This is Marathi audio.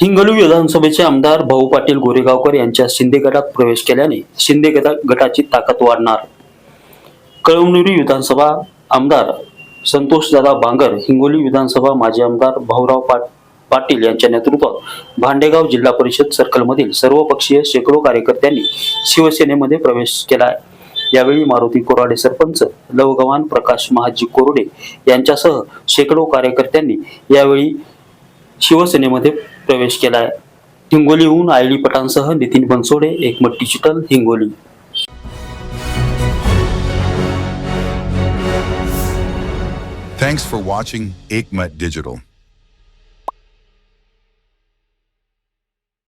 हिंगोली विधानसभेचे आमदार भाऊ पाटील गोरेगावकर यांच्या शिंदे गटात प्रवेश केल्याने शिंदे गटाची ताकद वाढणार. कळमनुरी विधानसभा आमदार संतोषदादा बांगर हिंगोली विधानसभा माजी आमदार भाऊराव पाट पाटील यांच्या नेतृत्वात भांडेगाव जिल्हा परिषद सर्कलमधील सर्वपक्षीय शेकडो कार्यकर्त्यांनी शिवसेनेमध्ये प्रवेश केला आहे यावेळी मारुती कोराडे सरपंच लवगवान प्रकाश महाजी कोरडे यांच्यासह शेकडो कार्यकर्त्यांनी यावेळी शिवसेनेमध्ये प्रवेश केला आहे हिंगोलीहून ID पटांसह Nitin Bansode Ekmat digital Hingoli Thanks for watching Aikmat Digital.